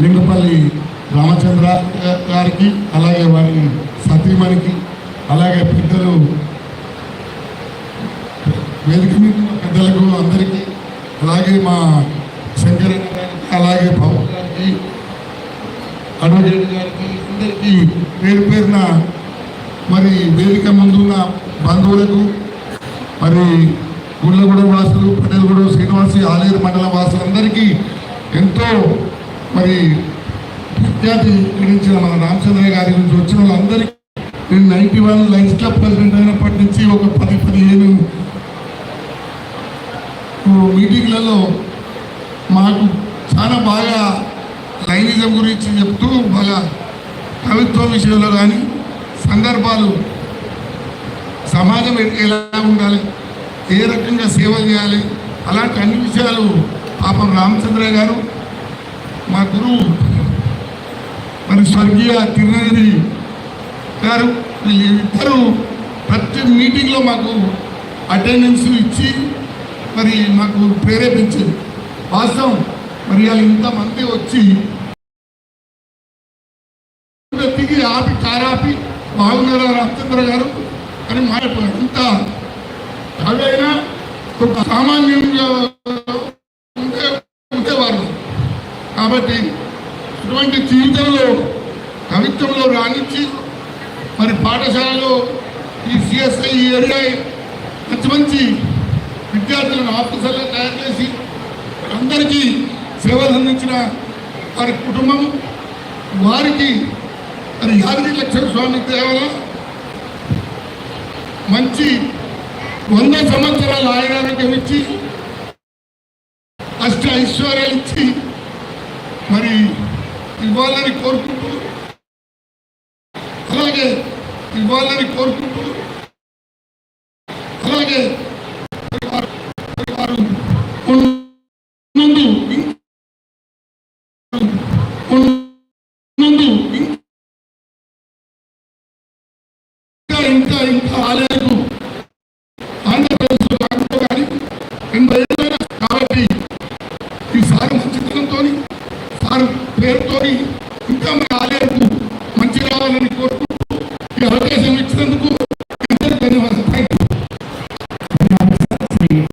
లింగపల్లి రామచంద్ర గారికి అలాగే వారి సతీమణికి అలాగే పెద్దలు వేదిక మీద పెద్దలకు అందరికీ అలాగే మా శంకరన్న అలాగే పవన్ గారికి అడ్వకేట్ గారికి అందరికీ పేరు పేరున మరి వేదిక ముందున్న బంధువులకు మరి గుళ్ళగూడ వాసులు పటేలగూడ శ్రీనివాసి ఆలేరు మండల వాసులందరికీ ఎంతో మరి ప్రఖ్యాతి గడించిన మన రామచంద్ర గారి గురించి వచ్చిన వాళ్ళందరికీ నేను ninety one Lions club president అయినప్పటి నుంచి ఒక పది పదిహేను మీటింగ్లలో మాకు చాలా బాగా లైనిజం గురించి చెప్తూ బాగా కవిత్వం విషయంలో కానీ సందర్భాలు సమాజం ఎలా ఉండాలి ఏ రకంగా సేవ చేయాలి అలాంటి అన్ని విషయాలు పాపం రామచంద్ర గారు మా మరి స్వర్గీయ తిరునగిరి గారు వీళ్ళిద్దరూ ప్రతి మీటింగ్లో మాకు అటెండెన్స్ ఇచ్చి మరి మాకు ప్రేరేపించింది వాస్తవం మరి వాళ్ళు ఇంతమంది వచ్చి దిగి ఆపి కారాపి బాగున్నారా రామచంద్ర గారు అని మాట్లాడారు అంత కవి అయినా ఒక సామాన్యంగా కాబట్టి ఇటువంటి జీవితంలో కవిత్వంలో రాణించి మరి పాఠశాలలో ఈ సిఎస్ఐ ఈ ఏరియా మంచి మంచి విద్యార్థులను ఆఫీసర్లు తయారు చేసి అందరికీ సేవలు అందించిన వారి కుటుంబం వారికి మరి యాదగిరి లక్ష్మణ స్వామి దేవల మంచి వంద సంవత్సరాల ఆయురారోగ్యం ఇచ్చి అష్ట ఐశ్వర్యాలు ఇచ్చి మరి ఇవ్వాలని కోరుకుంటూ అలాగే ఇవ్వాలని కోరుకుంటూ అలాగే వారు ఇంకా ఇంకా ఇంకా ఆలయాలు ఆంధ్రప్రదేశ్లో కానీ ఎనభై పేరుతో ఇంకా మీ ఆలయంకు మంచి రావాలని కోరుకుంటూ ఈ అవకాశం ఇచ్చినందుకు